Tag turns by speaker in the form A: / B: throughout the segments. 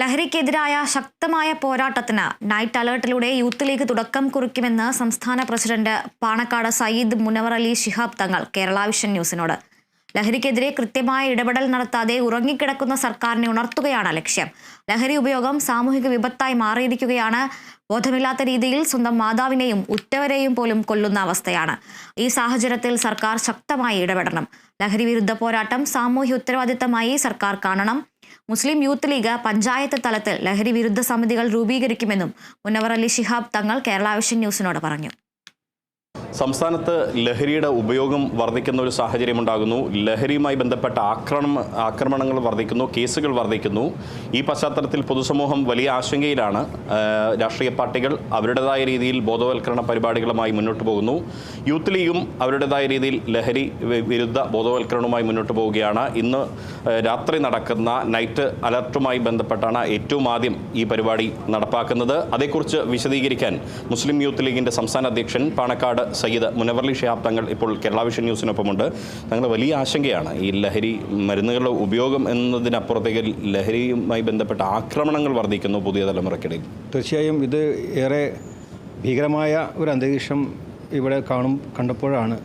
A: ലഹരിക്കെതിരായ ശക്തമായ പോരാട്ടത്തിന് night അലേർട്ടിലൂടെ youth league തുടക്കം കുറിക്കുമെന്ന് സംസ്ഥാന പ്രസിഡന്റ് പാണക്കാട് സയ്യിദ് മുനവർ അലി ശിഹാബ് തങ്ങൾ കേരള വിഷൻ ന്യൂസിനോട്. ലഹരിക്കെതിരെ കൃത്യമായ ഇടപെടൽ നടത്താതെ ഉറങ്ങിക്കിടക്കുന്ന സർക്കാരിനെ ഉണർത്തുകയാണ് ലക്ഷ്യം. ലഹരി ഉപയോഗം സാമൂഹിക വിപത്തായി മാറിയിരിക്കുകയാണ്. ബോധമില്ലാത്ത രീതിയിൽ സ്വന്തം മാതാവിനെയും ഉറ്റവരെയും പോലും കൊല്ലുന്ന അവസ്ഥയാണ്. ഈ സാഹചര്യത്തിൽ സർക്കാർ ശക്തമായി ഇടപെടണം. ലഹരി വിരുദ്ധ പോരാട്ടം സാമൂഹ്യ ഉത്തരവാദിത്തമായി സർക്കാർ കാണണം. മുസ്ലിം യൂത്ത് ലീഗ് പഞ്ചായത്ത് തലത്തിൽ ലഹരി വിരുദ്ധ സമിതികൾ രൂപീകരിക്കുമെന്നും മുനവർ അലി ശിഹാബ് തങ്ങൾ കേരളാവിഷൻ ന്യൂസിനോട് പറഞ്ഞു.
B: സംസ്ഥാനത്ത് ലഹരിയുടെ ഉപയോഗം വർദ്ധിക്കുന്ന ഒരു സാഹചര്യം ഉണ്ടാകുന്നു. ലഹരിയുമായി ബന്ധപ്പെട്ട ആക്രമണം ആക്രമണങ്ങൾ വർദ്ധിക്കുന്നു കേസുകൾ വർദ്ധിക്കുന്നു. ഈ പശ്ചാത്തലത്തിൽ പൊതുസമൂഹം വലിയ ആശങ്കയിലാണ്. രാഷ്ട്രീയ പാർട്ടികൾ അവരുടേതായ രീതിയിൽ ബോധവൽക്കരണ പരിപാടികളുമായി മുന്നോട്ട് പോകുന്നു. യൂത്ത് ലീഗും അവരുടേതായ രീതിയിൽ ലഹരി വിരുദ്ധ ബോധവൽക്കരണവുമായി മുന്നോട്ട് പോവുകയാണ്. ഇന്ന് രാത്രി നടക്കുന്ന നൈറ്റ് അലർട്ടുമായി ബന്ധപ്പെട്ടാണ് ഏറ്റവും ആദ്യം ഈ പരിപാടി നടപ്പാക്കുന്നത്. അതേക്കുറിച്ച് വിശദീകരിക്കാൻ മുസ്ലിം യൂത്ത് ലീഗിന്റെ സംസ്ഥാന അധ്യക്ഷൻ പാണക്കാട് സയ്യിദ് മുനവർലി ഷിഹാബ് തങ്ങൾ ഇപ്പോൾ കേരള വിഷൻ ന്യൂസിനൊപ്പമുണ്ട്. തങ്ങൾ വലിയ ആശങ്കയാണ് ഈ ലഹരി മരുന്നുകളുടെ ഉപയോഗം എന്നതിനപ്പുറത്തേക്ക് ലഹരിയുമായി ബന്ധപ്പെട്ട ആക്രമണങ്ങൾ വർദ്ധിക്കുന്നു പുതിയ തലമുറയ്ക്കിടയിൽ.
C: തീർച്ചയായും ഇത് ഏറെ ഭീകരമായ ഒരു അന്തരീക്ഷം ഇവിടെ കാണും കണ്ടപ്പോഴാണ്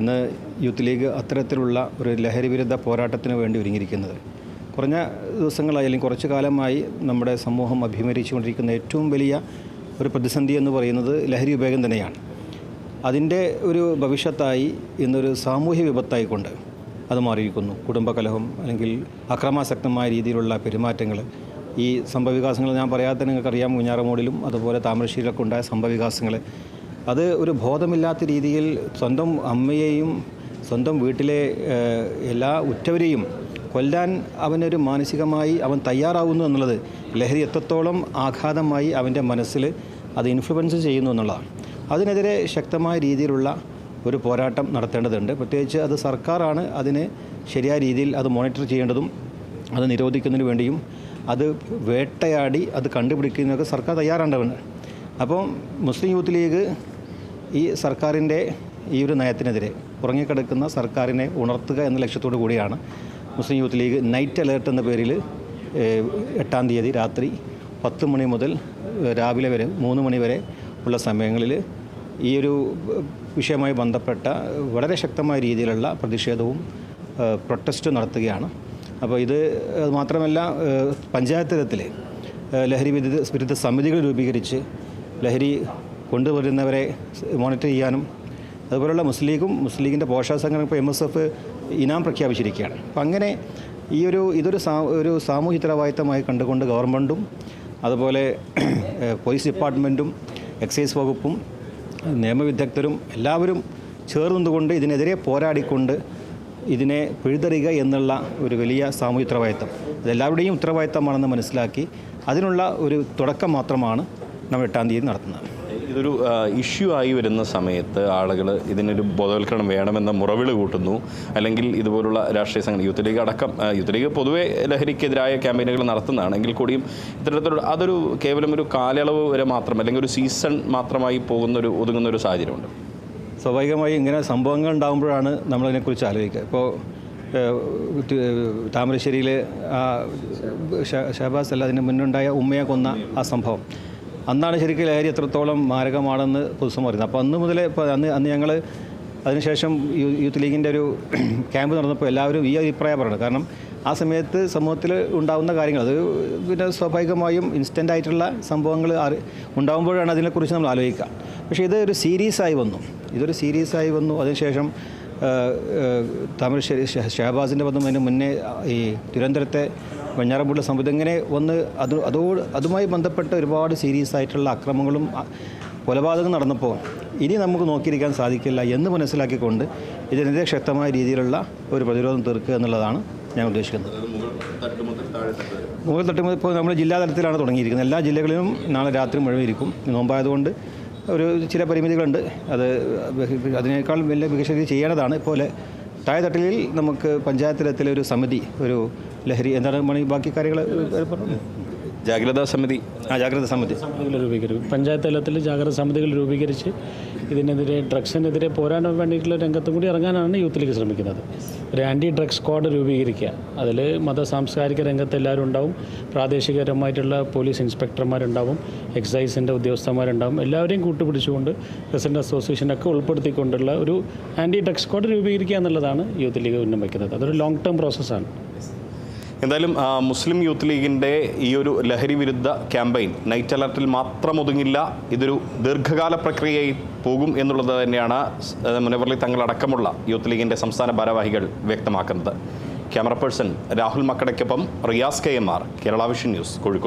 C: ഇന്ന് യൂത്ത് ലീഗ് അത്തരത്തിലുള്ള ഒരു ലഹരി വിരുദ്ധ പോരാട്ടത്തിന് വേണ്ടി ഒരുങ്ങിയിരിക്കുന്നത്. കുറഞ്ഞ ദിവസങ്ങളായി അല്ലെങ്കിൽ കുറച്ചു കാലമായി നമ്മുടെ സമൂഹം അഭിമുഖീകരിച്ചുകൊണ്ടിരിക്കുന്ന ഏറ്റവും വലിയ ഒരു പ്രതിസന്ധി എന്ന് പറയുന്നത് ലഹരി ഉപയോഗം തന്നെയാണ്. അതിന്റെ ഒരു ഭവിഷ്യത്തായി ഇന്നൊരു സാമൂഹ്യ വിപത്തായിക്കൊണ്ട് അത് മാറിയിരിക്കുന്നു. കുടുംബകലഹം അല്ലെങ്കിൽ അക്രമാസക്തമായ രീതിയിലുള്ള പെരുമാറ്റങ്ങൾ. ഈ സംഭവവികാസങ്ങൾ ഞാൻ പറയാതെ നിങ്ങൾക്കറിയാം. മുഞ്ഞാറമൂടിലും അതുപോലെ താമരശ്ശേരിയിലൊക്കെ ഉണ്ടായ സംഭവവികാസങ്ങൾ. അത് ഒരു ബോധമില്ലാത്ത രീതിയിൽ സ്വന്തം അമ്മയെയും സ്വന്തം വീട്ടിലെ എല്ലാ ഉറ്റവരെയും കൊല്ലാൻ അവനൊരു മാനസികമായി അവൻ തയ്യാറാവുന്നു എന്നുള്ളത് ലഹരി എത്രത്തോളം ആഘാതമായി അവന്റെ മനസ്സിൽ അത് ഇൻഫ്ലുവൻസ് ചെയ്യുന്നു എന്നുള്ളതാണ്. അതിനെതിരെ ശക്തമായ രീതിയിലുള്ള ഒരു പോരാട്ടം നടത്തേണ്ടതുണ്ട്. പ്രത്യേകിച്ച് അത് സർക്കാരാണ് അതിനെ ശരിയായ രീതിയിൽ അത് മോണിറ്റർ ചെയ്യേണ്ടതും അത് നിരോധിക്കുന്നതിന് വേണ്ടിയും അത് വേട്ടയാടി അത് കണ്ടുപിടിക്കുന്നതൊക്കെ സർക്കാർ തയ്യാറാണ്ടവന് അപ്പോൾ മുസ്ലിം യൂത്ത് ലീഗ് ഈ സർക്കാരിന്റെ ഈ ഒരു നയത്തിനെതിരെ ഉറങ്ങിക്കിടക്കുന്ന സർക്കാരിനെ ഉണർത്തുക എന്ന ലക്ഷ്യത്തോടു കൂടിയാണ് Muslim Youth League night alert എന്ന പേരിൽ എട്ടാം തീയതി രാത്രി പത്ത് മണി മുതൽ രാവിലെ വരെ മൂന്ന് മണി വരെ ഉള്ള സമയങ്ങളിൽ ഈ ഒരു വിഷയവുമായി ബന്ധപ്പെട്ട വളരെ ശക്തമായ രീതിയിലുള്ള പ്രതിഷേധവും പ്രൊട്ടസ്റ്റും നടത്തുകയാണ്. അപ്പോൾ ഇത് മാത്രമല്ല പഞ്ചായത്ത് തലത്തിൽ ലഹരി വിരുദ്ധ വിരുദ്ധ സമിതികൾ രൂപീകരിച്ച് ലഹരി കൊണ്ടുവരുന്നവരെ മോണിറ്റർ ചെയ്യാനും അതുപോലുള്ള മുസ്ലിം ലീഗും മുസ്ലിം ലീഗിന്റെ പോഷക സംഘടന ഇപ്പോൾ എം എസ് എഫ് ഇനാം പ്രഖ്യാപിച്ചിരിക്കുകയാണ്. അപ്പം അങ്ങനെ ഈ ഒരു ഇതൊരു സാ ഒരു സാമൂഹ്യ ഉത്തരവാദിത്തമായി കണ്ടുകൊണ്ട് ഗവൺമെന്റും അതുപോലെ പോലീസ് ഡിപ്പാർട്ട്മെന്റും എക്സൈസ് വകുപ്പും നിയമവിദഗ്ധരും എല്ലാവരും ചേർന്നുകൊണ്ട് ഇതിനെതിരെ പോരാടിക്കൊണ്ട് ഇതിനെ പിഴുതെറിയുക എന്നുള്ള ഒരു വലിയ സാമൂഹ്യ ഉത്തരവാദിത്തം. അതെല്ലാവരുടെയും ഉത്തരവാദിത്തമാണെന്ന് മനസ്സിലാക്കി അതിനുള്ള ഒരു തുടക്കം മാത്രമാണ് നമ്മൾ എട്ടാം തീയതി നടത്തുന്നത്.
B: ഇതൊരു ഇഷ്യൂ ആയി വരുന്ന സമയത്ത് ആളുകൾ ഇതിനൊരു ബോധവൽക്കരണം വേണമെന്ന മുറവിൾ കൂട്ടുന്നു. അല്ലെങ്കിൽ ഇതുപോലുള്ള രാഷ്ട്രീയ സംഘടന യൂത്ത് ലീഗ് അടക്കം യൂത്ത് ലീഗ് പൊതുവേ ലഹരിക്കെതിരായ ക്യാമ്പയിനുകൾ നടത്തുന്നതാണ് എങ്കിൽ കൂടിയും ഇത്തരത്തിലുള്ള അതൊരു കേവലം ഒരു കാലയളവ് വരെ മാത്രം അല്ലെങ്കിൽ ഒരു സീസൺ മാത്രമായി പോകുന്ന ഒരു ഒതുങ്ങുന്ന ഒരു സാഹചര്യമുണ്ട്.
C: സ്വാഭാവികമായി ഇങ്ങനെ സംഭവങ്ങൾ ഉണ്ടാകുമ്പോഴാണ് നമ്മളതിനെക്കുറിച്ച് ആലോചിക്കുക. ഇപ്പോൾ താമരശ്ശേരിയിൽ ഷഹബാസ് അല്ല അതിന് മുന്നുണ്ടായ ഉമ്മയെ കൊന്ന ആ സംഭവം. അന്നാണ് ശരിക്കും ലഹരി എത്രത്തോളം മാരകമാണെന്ന് പുതുസം പറയുന്നത് അപ്പോൾ അന്ന് മുതലേ ഇപ്പോൾ അന്ന് അന്ന് ഞങ്ങൾ അതിനുശേഷം യൂത്ത് ലീഗിന്റെ ഒരു ക്യാമ്പ് നടന്നപ്പോൾ എല്ലാവരും ഈ അഭിപ്രായം പറയുന്നത് കാരണം ആ സമയത്ത് സമൂഹത്തിൽ ഉണ്ടാകുന്ന കാര്യങ്ങൾ അത് പിന്നെ സ്വാഭാവികമായും ഇൻസ്റ്റന്റ് ആയിട്ടുള്ള സംഭവങ്ങൾ ഉണ്ടാകുമ്പോഴാണ് അതിനെക്കുറിച്ച് നമ്മൾ ആലോചിക്കുക. പക്ഷേ ഇത് ഒരു സീരീസായി വന്നു. ഇതൊരു സീരീസായി വന്നു. അതിനുശേഷം തമിഴ് ഷെ താമരശ്ശേരി ഷഹ- അതിന് മുന്നേ ഈ തിരുവനന്തപുരത്തെ വെഞ്ഞാറമ്പുള്ള സംഭവം ഇങ്ങനെ വന്ന് അത് അതോ അതുമായി ബന്ധപ്പെട്ട ഒരുപാട് സീരിയസ് ആയിട്ടുള്ള അക്രമങ്ങളും കൊലപാതകം നടന്നപ്പോൾ ഇനി നമുക്ക് നോക്കിയിരിക്കാൻ സാധിക്കില്ല എന്ന് മനസ്സിലാക്കിക്കൊണ്ട് ഇതിനെതിരെ ശക്തമായ രീതിയിലുള്ള ഒരു പ്രതിരോധം തീർക്കുക എന്നുള്ളതാണ് ഞാൻ ഉദ്ദേശിക്കുന്നത്. മുകൾ തട്ടുമുതൽ ഇപ്പോൾ നമ്മൾ ജില്ലാ തലത്തിലാണ് തുടങ്ങിയിരിക്കുന്നത്. എല്ലാ ജില്ലകളിലും നാളെ രാത്രി മുഴുവൻ ഇരിക്കും നോമ്പായതുകൊണ്ട് ഒരു ചില പരിമിതികളുണ്ട്. അത് അതിനേക്കാൾ വലിയ വികസനം ചെയ്യേണ്ടതാണ്. ഇപ്പോൾ താഴെത്തട്ടിലിൽ നമുക്ക് പഞ്ചായത്ത് തലത്തിലെ ഒരു സമിതി ഒരു ലഹരി എന്താണ് ബാക്കി കാര്യങ്ങൾ പറഞ്ഞു
B: ജാഗ്രതാ സമിതി.
C: ആ ജാഗ്രത സമിതി.
D: രൂപീകരിക്കും. പഞ്ചായത്ത് തലത്തിൽ ജാഗ്രത സമിതികൾ രൂപീകരിച്ച് ഇതിനെതിരെ ഡ്രഗ്സിനെതിരെ പോരാൻ വേണ്ടിയിട്ടുള്ള രംഗത്തും കൂടി ഇറങ്ങാനാണ് യൂത്ത് ലീഗ് ശ്രമിക്കുന്നത്. ഒരു ആന്റി ഡ്രഗ്സ് സ്ക്വാഡ് രൂപീകരിക്കുക. അതിൽ മത സാംസ്കാരിക രംഗത്ത് എല്ലാവരും ഉണ്ടാവും. പ്രാദേശികപരമായിട്ടുള്ള പോലീസ് ഇൻസ്പെക്ടർമാരുണ്ടാവും. എക്സൈസിന്റെ ഉദ്യോഗസ്ഥന്മാരുണ്ടാവും. എല്ലാവരെയും കൂട്ടുപിടിച്ചുകൊണ്ട് റെസിഡന്റ് അസോസിയേഷനൊക്കെ ഉൾപ്പെടുത്തിക്കൊണ്ടുള്ള ഒരു ആന്റി ഡ്രഗ്സ് സ്ക്വാഡ് രൂപീകരിക്കുക എന്നുള്ളതാണ് യൂത്ത് ലീഗ് ഉന്നം വയ്ക്കുന്നത്. അതൊരു ലോങ് ടേം പ്രോസസ്സാണ്
B: എന്തായാലും മുസ്ലിം യൂത്ത് ലീഗിന്റെ ഈ ഒരു ലഹരി വിരുദ്ധ ക്യാമ്പയിൻ നൈറ്റ് അലർട്ടിൽ മാത്രം ഒതുങ്ങില്ല ഇതൊരു ദീർഘകാല പ്രക്രിയയായി പോകും എന്നുള്ളത് തന്നെയാണ് മുനവർലി തങ്ങളടക്കമുള്ള യൂത്ത് ലീഗിന്റെ സംസ്ഥാന ഭാരവാഹികൾ വ്യക്തമാക്കുന്നത്. Camera person Rahul മക്കടയ്ക്കൊപ്പം Riyas K M R Kerala Vision news Kozhikode.